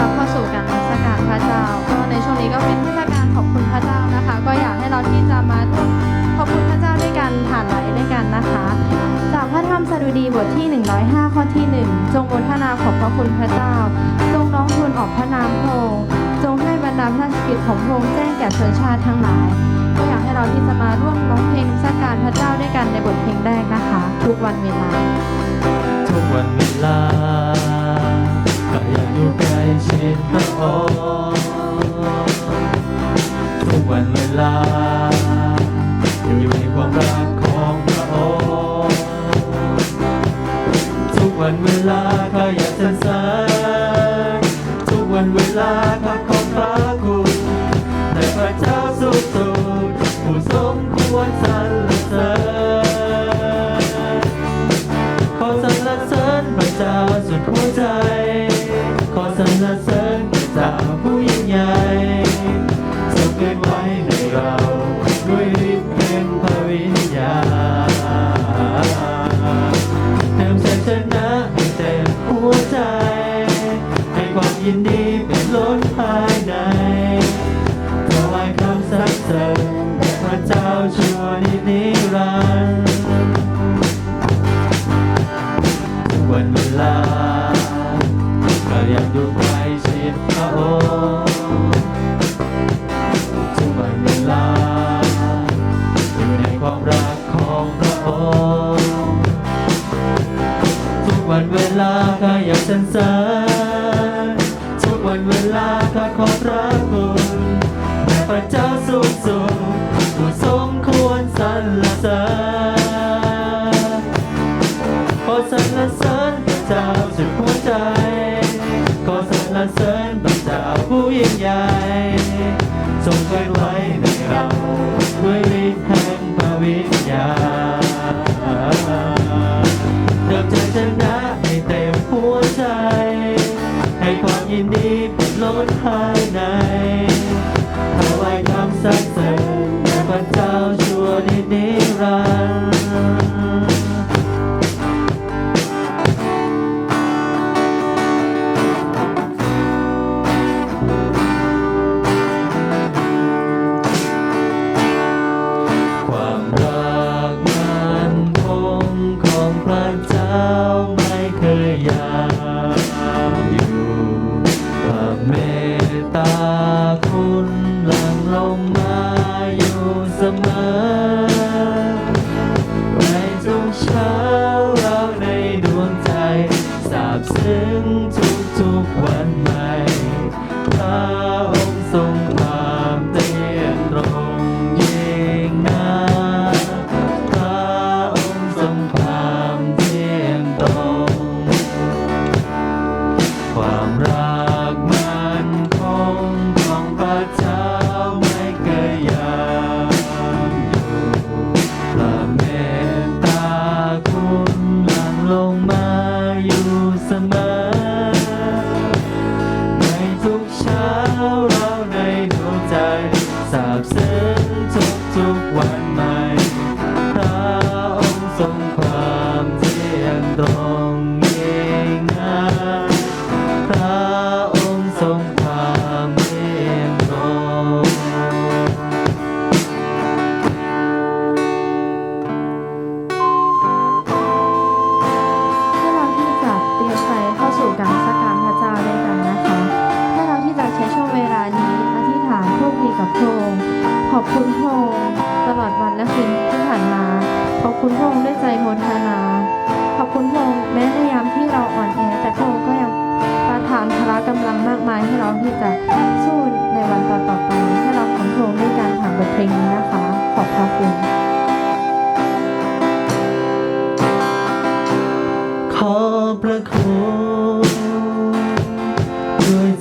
รับเข้าสู่การนมัสการพระเจ้า ก็ในช่วงนี้ก็เป็นเทศกาลขอบคุณพระเจ้านะคะ ก็อยากให้เราที่จะมาขอบคุณพระเจ้าด้วยกันผ่านไหลด้วยกันนะคะ จากพระธรรมสดุดีบทที่ 105 ข้อที่ 1 จงบูทนาขอบพระคุณพระเจ้า จงน้องทูลออกพระนามพระองค์จงให้บรรดาพระสกิจของพระองค์แจ้งแก่ชนชาติทั้งหลายก็อยากให้เราที่จะมาร่วมร้องเพลงสักการพระเจ้าด้วยกันในบทเพลงแรกนะคะ ทุกวันเวลา ทุกวันเวลา อยากอยู่ใกล้ชิดพระองค์ทุกวันเวลา อยู่ในความรักของพระองค์ทุกวันเวลาก็อยาก when we love. so high.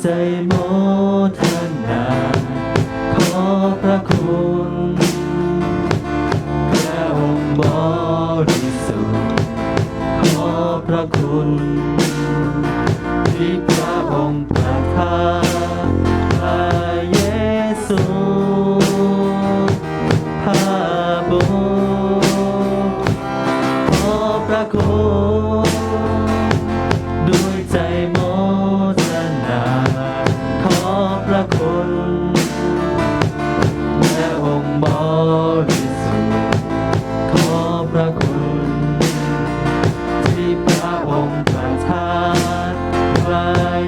same old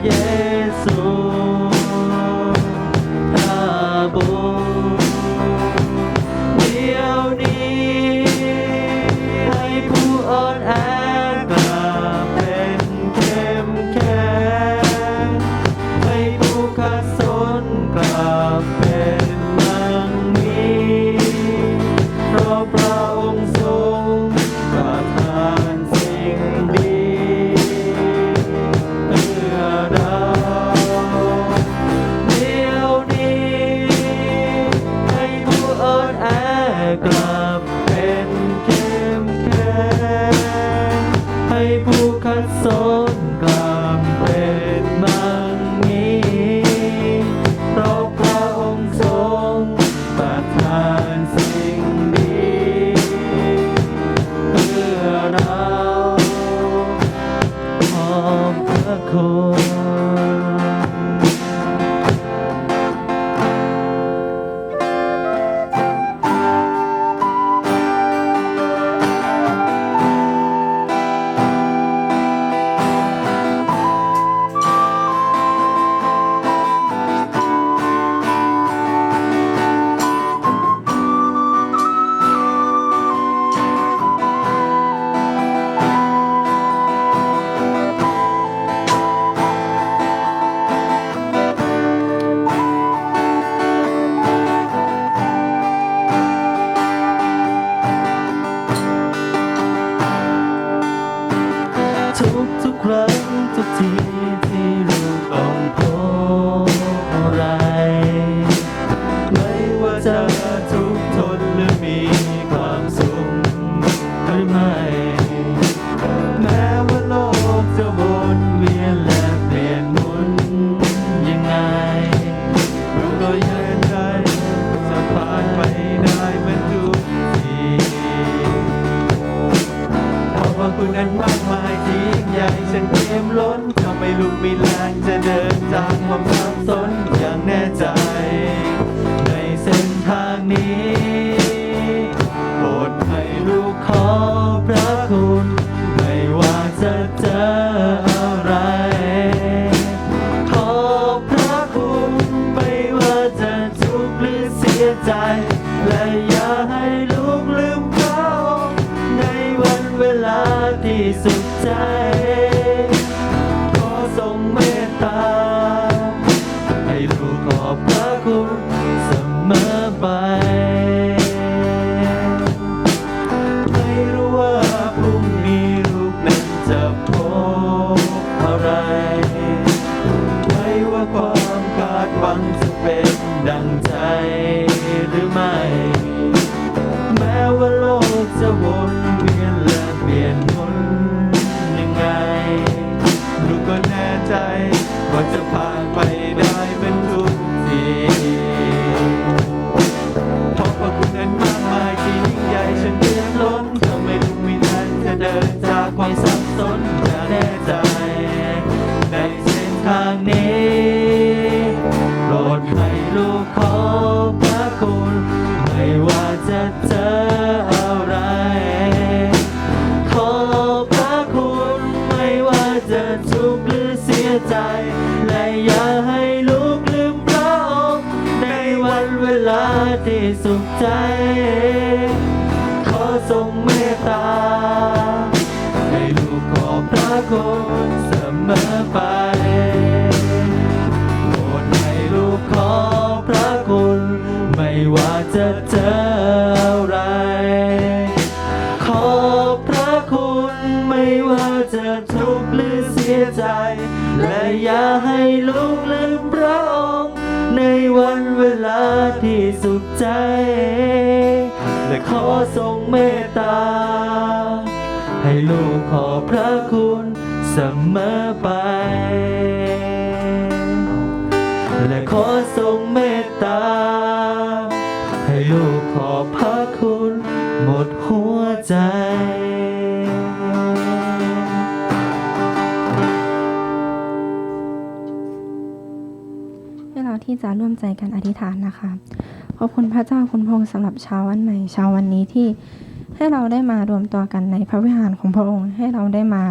yeah. ดังใจหรือไม่ แม้ว่าโลกจะวน เวลาที่สุขใจ ขอทรงเมตตา ให้ลูกขอบพระคุณ ขใจ และขอทรงเมตตา ให้ลูกขอพระคุณเสมอไป และขอทรงเมตตา ให้ลูกขอพระคุณหมดหัวใจให้เราที่จะร่วมใจกันอธิษฐานนะคะ ขอบคุณพระเจ้าคุณพระองค์สำหรับเช้าวันใหม่เช้าวันนี้ที่ให้เราได้มารวมตัวกันในพระวิหารของพระองค์ ให้เราได้มา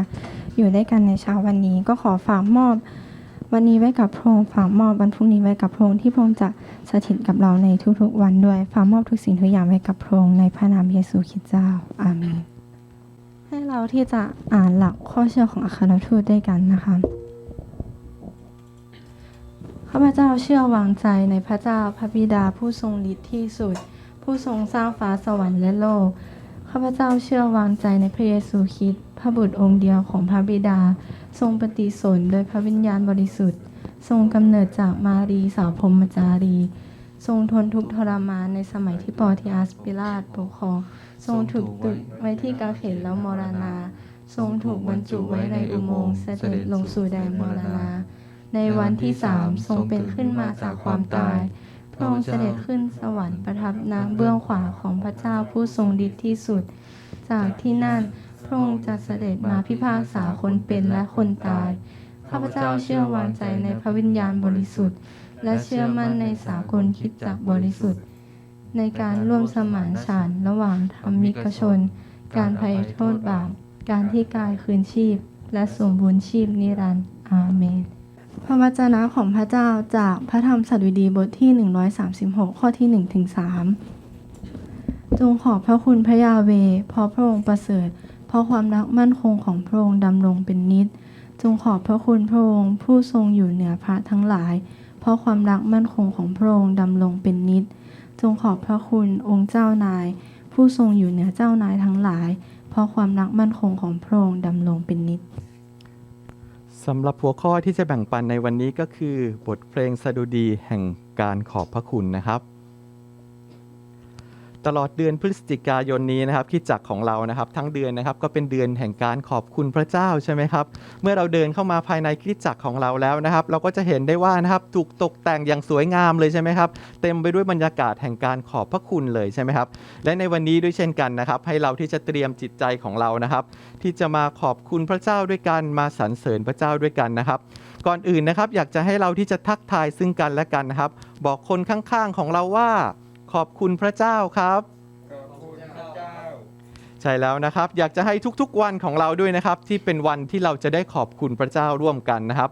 อยู่ด้วยกันในเช้าวันนี้ ก็ขอฝากมอบ วันนี้ไว้กับพระองค์ฝากมอบวันพรุ่งนี้ไว้กับพระองค์ที่พระองค์จะสถิตกับเราในทุกๆ วันด้วยฝากมอบทุกสิ่งทุกอย่างไว้กับพระองค์ในพระนามเยซูคริสต์เจ้าอาเมนให้เราที่จะอ่านหลักข้อเชื่อของอัครทูตด้วยกันนะคะ ข้าพเจ้าเชื่อวางใจในพระเจ้าพระบิดาผู้ทรงฤทธิ์ที่สุด ผู้ทรงสร้างฟ้าสวรรค์และโลก ข้าพเจ้าเชื่อวางใจในพระเยซูคริสต์พระบุตรองค์เดียวของพระบิดา ทรงปฏิสนโดยพระวิญญาณบริสุทธิ์ ทรงกำเนิดจากมารีสาวพรหมจารี ทรงทนทุกข์ทรมานในสมัยที่ปอทิอาสปิลาตปกครอง ทรงถูกตึกไว้ที่กาเขนแล้วมรณา ทรงถูกบรรจุไว้ในอุโมงค์เสด็จลงสู่แดนมรณา ในวันที่สามทรงเป็นขึ้นมาจากความตาย พระองค์เสด็จขึ้นสวรรค์ประทับนางเบื้องขวาของพระเจ้าผู้ทรงฤทธิ์ที่สุด จากที่นั่นพระองค์จะเสด็จมาพิพากษาคนเป็นและคนตาย ข้าพเจ้าเชื่อวางใจในพระวิญญาณบริสุทธิ์ และเชื่อมั่นในสากลคริดจักรบริสุทธิ์ ในการร่วมสมานฉันท์ระหว่างธรรมิกชน การภัยโทษบาป การที่กายคืนชีพ และสมบูรณ์ชีพนิรันดร์อาเมน พระวจนะของพระเจ้าจากพระธรรมสัตว์วิดีบทที่ 136 ข้อที่1ถึง3จงขอบพระคุณพระยาเว เพราะพระองค์ประเสริฐ เพราะความรักมั่นคงของพระองค์ดำรงเป็นนิจจงขอบพระคุณพระองค์ผู้ทรงอยู่เหนือพระทั้งหลาย เพราะความรักมั่นคงของพระองค์ดำรงเป็นนิจจงขอบพระคุณองค์เจ้านาย ผู้ทรงอยู่เหนือเจ้านายทั้งหลาย เพราะความรักมั่นคงของพระองค์ดำรงเป็นนิจ สำหรับหัวข้อที่จะแบ่งปันในวันนี้ก็คือ บทเพลงสดุดีแห่งการขอบพระคุณนะครับ ตลอดเดือนพฤศจิกายนนี้นะครับคิดจักของเรานะครับ ทั้งเดือนนะครับก็เป็นเดือนแห่งการขอบคุณพระเจ้าใช่ไหมครับ เมื่อเราเดินเข้ามาภายในคิดจักของเราแล้วนะครับ เราก็จะเห็นได้ว่านะครับถูกตกแต่งอย่างสวยงามเลยใช่ไหมครับ เต็มไปด้วยบรรยากาศแห่งการขอบพระคุณเลยใช่ไหมครับ และในวันนี้ด้วยเช่นกันนะครับ ให้เราที่จะเตรียมจิตใจของเรานะครับ ที่จะมาขอบคุณพระเจ้าด้วยกันมาสรรเสริญพระเจ้าด้วยกันนะครับก่อนอื่นนะครับ อยากจะให้เราที่จะทักทายซึ่งกันและกันนะครับ บอกคนข้างๆของเราว่า ขอบคุณพระเจ้าครับใช่แล้วนะครับ อยากจะให้ทุกๆวันของเราด้วยนะครับ ที่เป็นวันที่เราจะได้ขอบคุณพระเจ้าร่วมกันนะครับ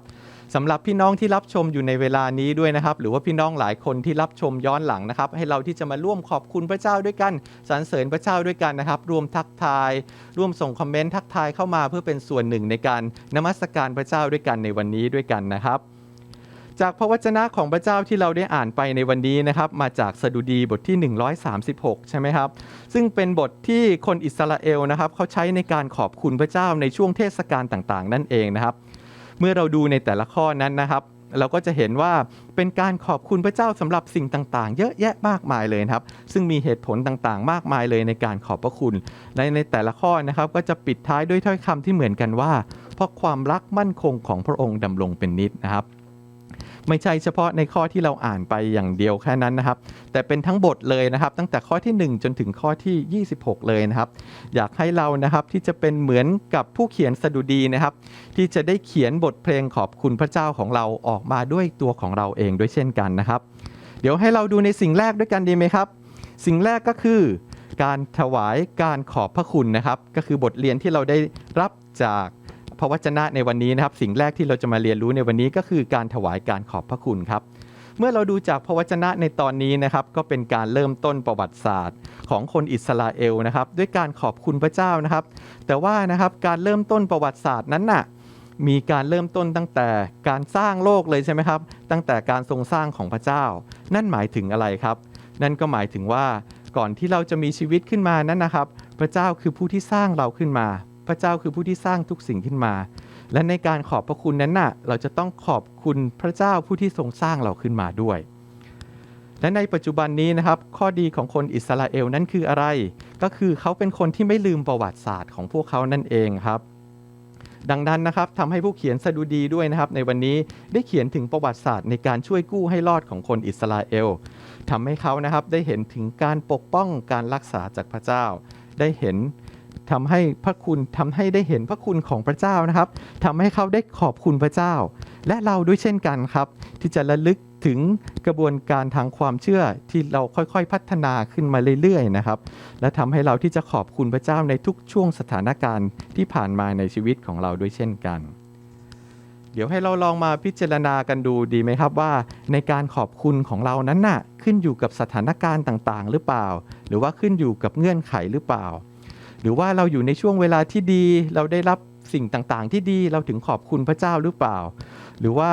สำหรับพี่น้องที่รับชมอยู่ในเวลานี้ด้วยนะครับ หรือว่าพี่น้องหลายคนที่รับชมย้อนหลังนะครับ ให้เราที่จะมาร่วมขอบคุณพระเจ้าด้วยกันสรรเสริญพระเจ้าด้วยกันนะครับ ร่วมทักทาย ร่วมส่งคอมเมนต์ทักทายเข้ามาเพื่อเป็นส่วนหนึ่งในการนมัสการพระเจ้าด้วยกันในวันนี้ด้วยกันนะครับ จากพระวจนะของพระเจ้าที่เราได้อ่านไปในวันนี้นะครับ มาจากสดุดีบทที่ 136 ใช่ไหมครับ ซึ่งเป็นบทที่คนอิสราเอลนะครับเขาใช้ในการขอบคุณพระเจ้าในช่วงเทศกาลต่างๆ นั่นเองนะครับ เมื่อเราดูในแต่ละข้อนั้นนะครับ เราก็จะเห็นว่าเป็นการขอบคุณพระเจ้าสำหรับสิ่งต่างๆ เยอะแยะมากมายเลยครับ ซึ่งมีเหตุผลต่างๆ มากมายเลยในการขอบพระคุณและในแต่ละข้อนะครับ ก็จะปิดท้ายด้วยถ้อยคำที่เหมือนกันว่า เพราะความรักมั่นคงของพระองค์ดำรงเป็นนิจนะครับ ไม่ใช่เฉพาะในข้อที่เราอ่านไปอย่างเดียวแค่นั้นนะครับ แต่เป็นทั้งบทเลยนะครับ ตั้งแต่ข้อที่ 1 จนถึงข้อที่ 26 เลยนะครับ อยากให้เรานะครับที่จะเป็นเหมือนกับผู้เขียนสดุดีนะครับ ที่จะได้เขียนบทเพลงขอบคุณพระเจ้าของเราออกมาด้วยตัวของเราเองด้วยเช่นกันนะครับ เดี๋ยวให้เราดูในสิ่งแรกด้วยกันดีไหมครับ สิ่งแรกก็คือการถวายการขอบพระคุณนะครับ ก็คือบทเรียนที่เราได้รับจาก พระวจนะในวันนี้นะครับ สิ่งแรกที่เราจะมาเรียนรู้ในวันนี้ก็คือการถวายการขอบพระคุณครับ เมื่อเราดูจากพระวจนะในตอนนี้นะครับ ก็เป็นการเริ่มต้นประวัติศาสตร์ของคนอิสราเอลนะครับ ด้วยการขอบคุณพระเจ้านะครับ แต่ว่านะครับการเริ่มต้นประวัติศาสตร์นั้นน่ะมีการเริ่มต้นตั้งแต่การสร้างโลกเลยใช่ไหมครับ ตั้งแต่การทรงสร้างของพระเจ้า นั่นหมายถึงอะไรครับ นั่นก็หมายถึงว่าก่อนที่เราจะมีชีวิตขึ้นมานั้นนะครับ พระเจ้าคือผู้ที่สร้างเราขึ้นมา ระเจ้าคือผู้ที่สร้างทุกสิ่งขึ้นมา และในการขอบพระคุณนั้นน่ะเราจะต้องขอบคุณพระเจ้าผู้ที่ทรงสร้างเราขึ้นมาด้วย และในปัจจุบันนี้นะครับ ข้อดีของคนอิสราเอลนั้นคืออะไร ก็คือเขาเป็นคนที่ไม่ลืมประวัติศาสตร์ของพวกเขานั่นเองครับดังนั้นนะครับทำให้ผู้เขียนสดุดีด้วยนะครับ ในวันนี้ได้เขียนถึงประวัติศาสตร์ในการช่วยกู้ให้รอดของคนอิสราเอลทำให้เขานะครับได้เห็นถึงการปกป้องการรักษาจากพระเจ้า ได้เห็น ทำให้พระคุณทำให้ได้เห็นพระคุณของพระเจ้านะครับทำให้เขาได้ขอบคุณพระเจ้า และเราด้วยเช่นกันครับ ที่จะระลึกถึงกระบวนการทางความเชื่อที่เราค่อยๆพัฒนาขึ้นมาเรื่อยๆนะครับ และทำให้เราที่จะขอบคุณพระเจ้าในทุกช่วงสถานการณ์ที่ผ่านมาในชีวิตของเราด้วยเช่นกัน เดี๋ยวให้เราลองมาพิจารณากันดูดีไหมครับว่า ในการขอบคุณของเรานั้นน่ะขึ้นอยู่กับสถานการณ์ต่างๆ หรือเปล่า หรือว่าขึ้นอยู่กับเงื่อนไขหรือเปล่า หรือว่าเราอยู่ในช่วงเวลาที่ดี เราได้รับสิ่งต่างๆ ที่ดีเราถึงขอบคุณพระเจ้าหรือเปล่า หรือว่า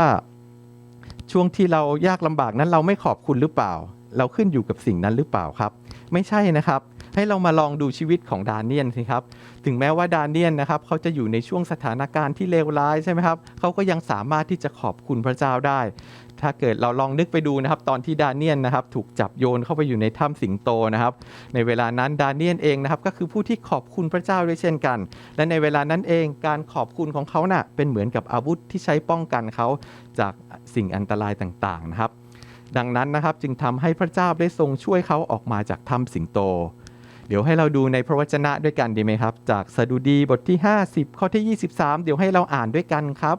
ช่วงที่เรายากลำบากนั้นเราไม่ขอบคุณหรือเปล่า เราขึ้นอยู่กับสิ่งนั้นหรือเปล่าครับ ไม่ใช่นะครับ ให้เรามาลองดูชีวิตของดานเนียนสิครับ ถึงแม้ว่าดานเนียนนะครับเขาจะอยู่ในช่วงสถานการณ์ที่เลวร้ายใช่ไหมครับเขาก็ยังสามารถที่จะขอบคุณพระเจ้าได้ ถ้าเกิดเราลองนึกไปดูนะครับ ตอนที่ดานเนียนนะครับ ถูกจับโยนเข้าไปอยู่ในถ้ำสิงโตนะครับ ในเวลานั้นดานเนียนเองนะครับก็คือผู้ที่ขอบคุณพระเจ้าด้วยเช่นกัน และในเวลานั้นเองการขอบคุณของเขาน่ะเป็นเหมือนกับอาวุธที่ใช้ป้องกันเขาจากสิ่งอันตรายต่างๆนะครับดังนั้นนะครับจึงทำให้พระเจ้าได้ทรงช่วยเขาออกมาจากถ้ำสิงโต เดี๋ยวให้เราดูในพระวจนะด้วยกันดีไหมครับ จากสดุดีบทที่ 50 ข้อที่ 23 เดี๋ยวให้เราอ่านด้วยกันครับ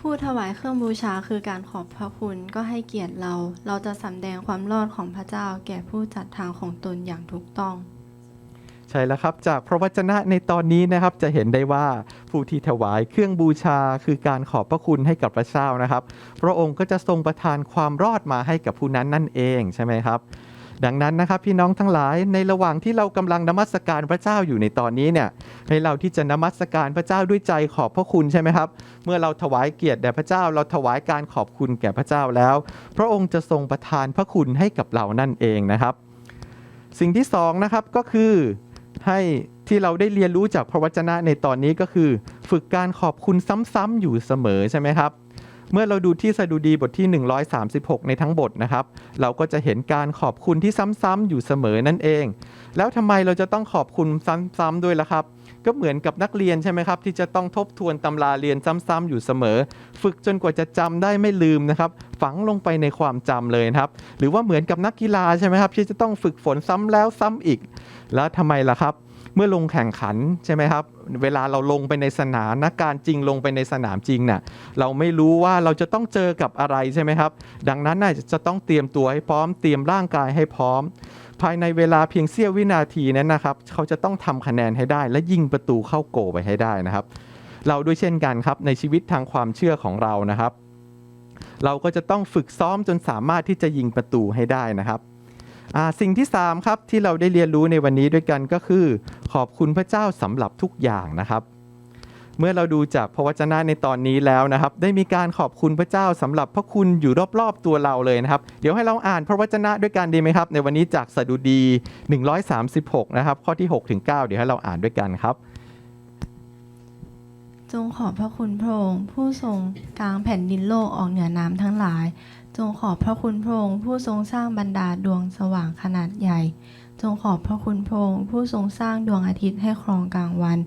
ผู้ถวายเครื่องบูชาคือการขอบพระคุณก็ให้เกียรติเรา เราจะสำแดงความรอดของพระเจ้าแก่ผู้จัดทางของตนอย่างถูกต้อง ใช่แล้วครับจากพระวจนะในตอนนี้นะครับจะเห็นได้ว่าผู้ที่ถวายเครื่องบูชาคือการขอบพระคุณให้กับพระเจ้านะครับ พระองค์ก็จะทรงประทานความรอดมาให้กับผู้นั้นนั่นเองใช่ไหมครับ ดังนั้นนะครับพี่น้องทั้งหลายในระหว่างที่เรากำลังนมัสการพระเจ้าอยู่ในตอนนี้เนี่ยให้เราที่จะนมัสการพระเจ้าด้วยใจขอบพระคุณใช่ไหมครับ เมื่อเราถวายเกียรติแด่พระเจ้า เราถวายการขอบคุณแก่พระเจ้าแล้ว พระองค์จะทรงประทานพระคุณให้กับเรานั่นเองนะครับ สิ่งที่สองนะครับก็คือให้ที่เราได้เรียนรู้จากพระวจนะในตอนนี้ก็คือ ฝึกการขอบคุณซ้ำๆอยู่เสมอใช่ไหมครับ เมื่อเราดูที่สดุดีบทที่ 136 ในทั้งบทนะครับ เราก็จะเห็นการขอบคุณที่ซ้ำๆอยู่เสมอนั่นเอง แล้วทำไมเราจะต้องขอบคุณซ้ำๆด้วยล่ะครับ ก็เหมือนกับนักเรียนใช่ไหมครับ ที่จะต้องทบทวนตำราเรียนซ้ำๆอยู่เสมอ ฝึกจนกว่าจะจำได้ไม่ลืมนะครับ ฝังลงไปในความจำเลยครับ หรือว่าเหมือนกับนักกีฬาใช่ไหมครับที่จะต้องฝึกฝนซ้ำแล้วซ้ำอีก แล้วทำไมล่ะครับ เมื่อลงแข่งขันใช่ไหมครับ เวลาเราลงไปในสนามนักการจริงลงไปในสนามจริงน่ะเราไม่รู้ว่าเราจะต้องเจอกับอะไรใช่ไหมครับ ดังนั้นน่าจะต้องเตรียมตัวให้พร้อมเตรียมร่างกายให้พร้อม ภายในเวลาเพียงเสี้ยววินาทีนั้นนะครับเขาจะต้องทำคะแนนให้ได้ และยิงประตูเข้าโกลไปให้ได้นะครับ เราด้วยเช่นกันครับในชีวิตทางความเชื่อของเรานะครับ เราก็จะต้องฝึกซ้อมจนสามารถที่จะยิงประตูให้ได้นะครับ สิ่งที่ 3 ครับที่เราได้เรียนรู้ในวันนี้ด้วยกันก็คือ ขอบคุณพระเจ้าสำหรับทุกอย่างนะครับ เมื่อเราดูจากพระวจนะในตอนนี้แล้วนะครับ ได้มีการขอบคุณพระเจ้าสำหรับพระคุณอยู่รอบๆตัวเราเลยนะครับ เดี๋ยวให้เราอ่านพระวจนะด้วยกันดีไหมครับ ในวันนี้จากสดุดี 136 นะครับ ข้อที่6ถึง9เดี๋ยวให้เราอ่านด้วยกันครับ จงขอบพระคุณพระองค์ผู้ทรงกลางแผ่นดินโลกออกเหนือน้ำทั้งหลาย จงขอบพระคุณพระองค์ผู้ทรงสร้างบรรดาดวงสว่างขนาดใหญ่ จงขอบพระคุณพระองค์ผู้ทรงสร้างดวงอาทิตย์ให้ครองกลางวัน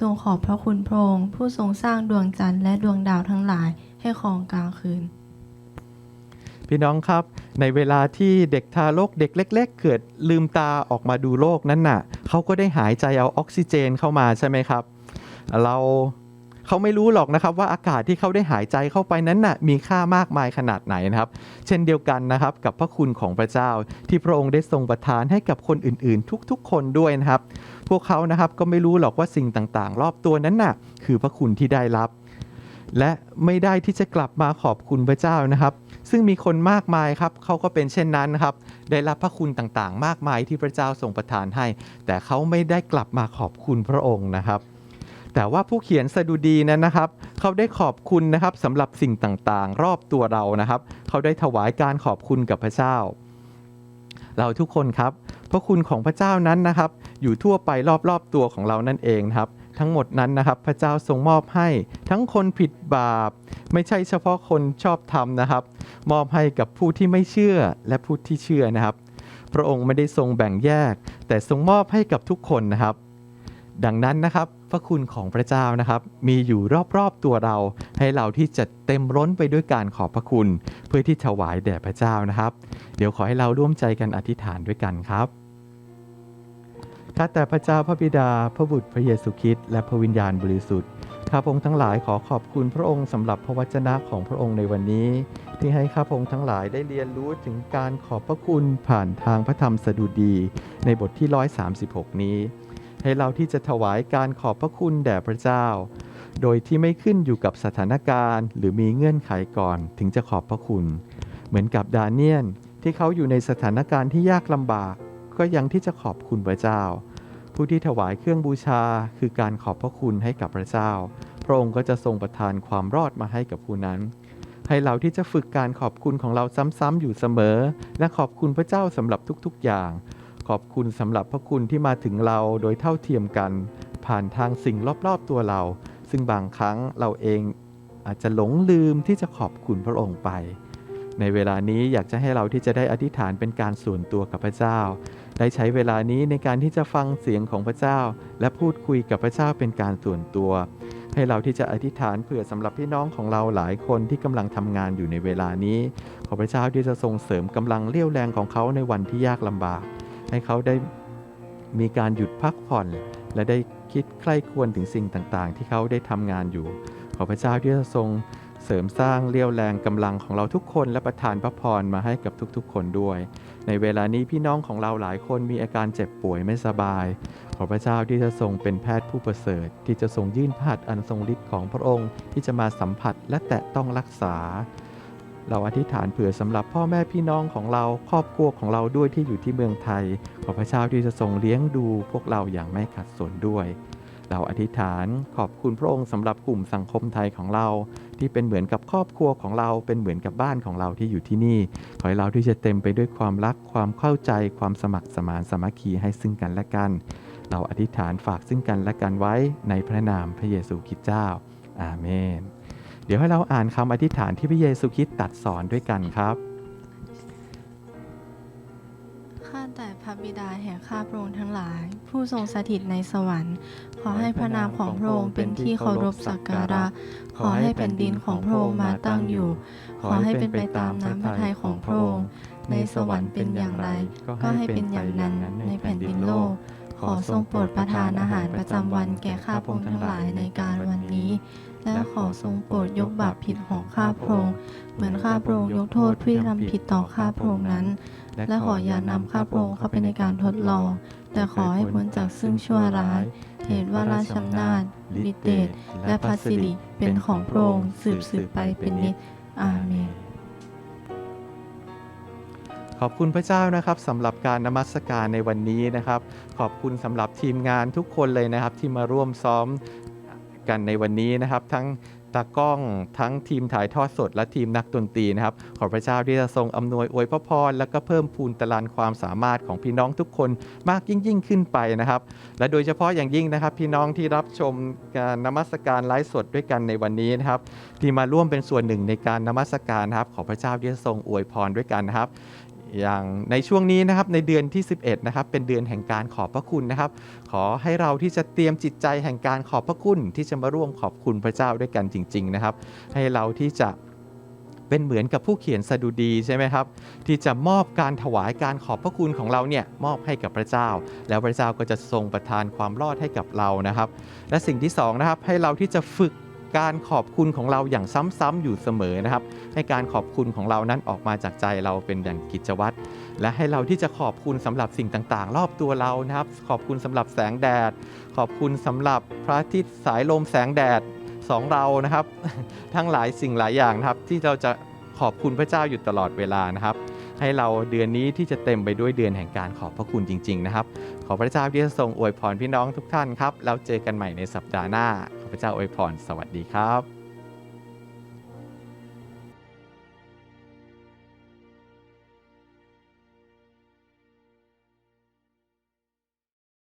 จงขอบพระคุณพระองค์ผู้ทรงสร้างดวงจันทร์และดวงดาวทั้งหลายให้ครองกลางคืน พี่น้องครับในเวลาที่เด็กทารกเด็กเล็ก ๆ เกิดลืมตาออกมาดูโลกนั้นน่ะเขาก็ได้หายใจเอาออกซิเจนเข้ามาใช่ไหมครับ เรา เขาไม่รู้หรอกนะครับว่าอากาศที่เขาได้หายใจเข้าไปนั้นน่ะมีค่ามากมายขนาดไหนนะครับ เช่นเดียวกันนะครับกับพระคุณของพระเจ้า ที่พระองค์ได้ทรงประทานให้กับคนอื่นๆ ทุกๆ คนด้วยนะครับ พวกเขานะครับก็ไม่รู้หรอกว่าสิ่งต่างๆ รอบตัวนั้นน่ะคือพระคุณที่ได้รับ และไม่ได้ที่จะกลับมาขอบคุณพระเจ้านะครับ ซึ่งมีคนมากมายครับเขาก็เป็นเช่นนั้นนะครับได้รับพระคุณต่างๆ มากมายที่พระเจ้าทรงประทานให้ แต่เขาไม่ได้กลับมาขอบคุณพระองค์นะครับ แต่ว่าผู้เขียนสดุดีนั้นนะครับ เขาได้ขอบคุณนะครับสำหรับสิ่งต่างๆ รอบตัวเรานะครับ เขาได้ถวายการขอบคุณกับพระเจ้า เราทุกคนครับ พระคุณของพระเจ้านั้นนะครับ อยู่ทั่วไปรอบๆตัวของเรานั่นเองครับ ทั้งหมดนั้นนะครับ พระเจ้าทรงมอบให้ ทั้งคนผิดบาป ไม่ใช่เฉพาะคนชอบธรรมนะครับ มอบให้กับผู้ที่ไม่เชื่อและผู้ที่เชื่อนะครับ พระองค์ไม่ได้ทรงแบ่งแยก แต่ทรงมอบให้กับทุกคนนะครับ ดังนั้นนะครับ พระคุณของพระเจ้านะครับ มีอยู่รอบๆตัวเรา ให้เราที่จะเต็มล้นไปด้วยการขอบพระคุณ เพื่อที่ถวายแด่พระเจ้านะครับ เดี๋ยวขอให้เราร่วมใจกันอธิษฐานด้วยกันครับข้าแต่พระเจ้าพระบิดา พระบุตรพระเยซูคริสต์และพระวิญญาณบริสุทธิ์ข้าพระองค์ทั้งหลายขอขอบคุณพระองค์สำหรับพระวจนะของพระองค์ในวันนี้ ที่ให้ข้าพระองค์ทั้งหลายได้เรียนรู้ถึงการขอบพระคุณผ่านทางพระธรรมสดุดี ในบทที่ 136 นี้ ให้เราที่จะถวายการขอบพระคุณแด่พระเจ้า โดยที่ไม่ขึ้นอยู่กับสถานการณ์ หรือมีเงื่อนไขก่อนถึงจะขอบพระคุณ เหมือนกับดาเนียนที่เขาอยู่ในสถานการณ์ที่ยากลำบาก ก็ยังที่จะขอบคุณพระเจ้า ผู้ที่ถวายเครื่องบูชาคือการขอบพระคุณให้กับพระเจ้า พระองค์ก็จะทรงประทานความรอดมาให้กับผู้นั้น ให้เราที่จะฝึกการขอบคุณของเราซ้ำๆอยู่เสมอ และขอบคุณพระเจ้าสำหรับทุกๆอย่าง ขอบคุณสำหรับพระคุณที่มาถึงเราโดยเท่าเทียมกัน ผ่านทางสิ่งรอบๆตัวเรา ซึ่งบางครั้งเราเองอาจจะหลงลืมที่จะขอบคุณพระองค์ไป ในเวลานี้อยากจะให้เราที่จะได้อธิษฐานเป็นการส่วนตัวกับพระเจ้า ได้ใช้เวลานี้ในการที่จะฟังเสียงของพระเจ้า และพูดคุยกับพระเจ้าเป็นการส่วนตัว ให้เราที่จะอธิษฐานเผื่อสำหรับพี่น้องของเราหลายคนที่กำลังทำงานอยู่ในเวลานี้ ขอพระเจ้าที่จะทรงเสริมกำลังเรี่ยวแรงของเขาในวันที่ยากลำบาก ให้เขาได้มีการหยุดพักผ่อน และได้คิดใคร่ควรถึงสิ่งต่างๆ ที่เขาได้ทำงานอยู่ ขอพระเจ้าที่จะทรงเสริมสร้างเรี่ยวแรงกำลังของเราทุกคน และประทานพระพรมาให้กับทุกๆ คนด้วย ในเวลานี้พี่น้องของเราหลายคนมีอาการเจ็บป่วยไม่สบาย ขอพระเจ้าที่จะทรงเป็นแพทย์ผู้ประเสริฐ ที่จะทรงยื่นพระหัตถ์อันทรงฤทธิ์ของพระองค์ที่จะมาสัมผัสและแตะต้องรักษา เราอธิษฐานเผื่อสำหรับพ่อแม่พี่น้องของเราครอบครัวของเราด้วยที่อยู่ที่เมืองไทย ขอพระเจ้าที่จะทรงเลี้ยงดูพวกเราอย่างไม่ขัดสนด้วย เราอธิษฐานขอบคุณพระองค์สำหรับกลุ่มสังคมไทยของเรา ที่เป็นเหมือนกับครอบครัวของเราเป็นเหมือนกับบ้านของเราที่อยู่ที่นี่ ขอให้เราที่จะเต็มไปด้วยความรักความเข้าใจความสมัครสมานสามัคคีให้ซึ่งกันและกัน เราอธิษฐานฝากซึ่งกันและกันไว้ในพระนามพระเยซูคริสต์เจ้า อาเมน ดี๋ยวให้เราอ่านคำอธิษฐานที่พระเยซูคริสต์ตัดสอนด้วยกันครับ ข้าแต่พระบิดาแห่งข้าพระองค์ทั้งหลาย ผู้ทรงสถิตในสวรรค์ ขอให้พระนามของพระองค์เป็นที่เคารพสักการะ ขอให้แผ่นดินของพระองค์มาตั้งอยู่ ขอให้เป็นไปตามน้ำพระทัยของพระองค์ ในสวรรค์เป็นอย่างไร ก็ให้เป็นอย่างนั้นในแผ่นดินโลกขอทรงโปรดประทานอาหารประจำวันแก่ข้าพระองค์ทั้งหลายในการวันนี้ และขอทรงโปรดยกบาปผิดของข้าพระองค์เหมือนข้าพระองค์ยกโทษผู้ทำผิดต่อข้าพระองค์นั้น และขออย่านำข้าพระองค์เข้าไปในการทดลอง แต่ขอให้พ้นจากซึ่งชั่วร้าย เหตุว่าราชอำนาจฤทธิเดชและพระสิริเป็นของพระองค์สืบสืบไปเป็นนิจอาเมนขอบคุณพระเจ้านะครับสำหรับการนมัสการในวันนี้นะครับ ขอบคุณสำหรับทีมงานทุกคนเลยนะครับ ที่มาร่วมซ้อม กันในวันนี้นะครับ ทั้งตากล้องทั้งทีมถ่ายทอดสดและทีมนักดนตรีนะครับ ขอพระเจ้าที่จะทรงอำนวยอวยพระพรและก็เพิ่มพูนตารานความสามารถของพี่น้องทุกคนมากยิ่งยิ่งขึ้นไปนะครับ และโดยเฉพาะอย่างยิ่งนะครับ พี่น้องที่รับชมการนมัสการไลฟ์สดด้วยกันในวันนี้นะครับ ที่มาร่วมเป็นส่วนหนึ่งในการนมัสการนะครับ ขอพระเจ้าที่จะทรงอวยพรด้วยกันนะครับ อย่างในช่วงนี้นะครับในเดือนที่ 11นะครับเป็นเดือนแห่งการขอบพระคุณนะครับ ขอให้เราที่จะเตรียมจิตใจแห่งการขอบพระคุณที่จะมาร่วมขอบคุณพระเจ้าด้วยกันจริง ๆนะครับ ให้เราที่จะเป็นเหมือนกับผู้เขียนสดุดีใช่ไหมครับ ที่จะมอบการถวายการขอบพระคุณของเราเนี่ยมอบให้กับพระเจ้า แล้วพระเจ้าก็จะทรงประทานความรอดให้กับเรานะครับ และสิ่งที่สองนะครับให้เราที่จะฝึก การขอบคุณของเราอย่างซ้ำๆอยู่เสมอนะครับ ให้การขอบคุณของเรานั้นออกมาจากใจเราเป็นอย่างกิจวัตรและให้เราที่จะขอบคุณสำหรับสิ่งต่างๆ รอบตัวเรานะครับ ขอบคุณสำหรับแสงแดด ขอบคุณสำหรับพระอาทิตย์สายลมแสงแดดสองเรานะครับ ทั้งหลายสิ่งหลายอย่างนะครับ ที่เราจะขอบคุณพระเจ้าอยู่ตลอดเวลานะครับ ให้เราเดือนนี้ที่จะเต็มไปด้วยเดือนแห่งการขอบพระคุณจริง ๆ นะครับ ขอพระเจ้าที่จะทรงอวยพรพี่น้องทุกท่านครับแล้วเจอกันใหม่ในสัปดาห์หน้า พระเจ้าอวยพร สวัสดีครับ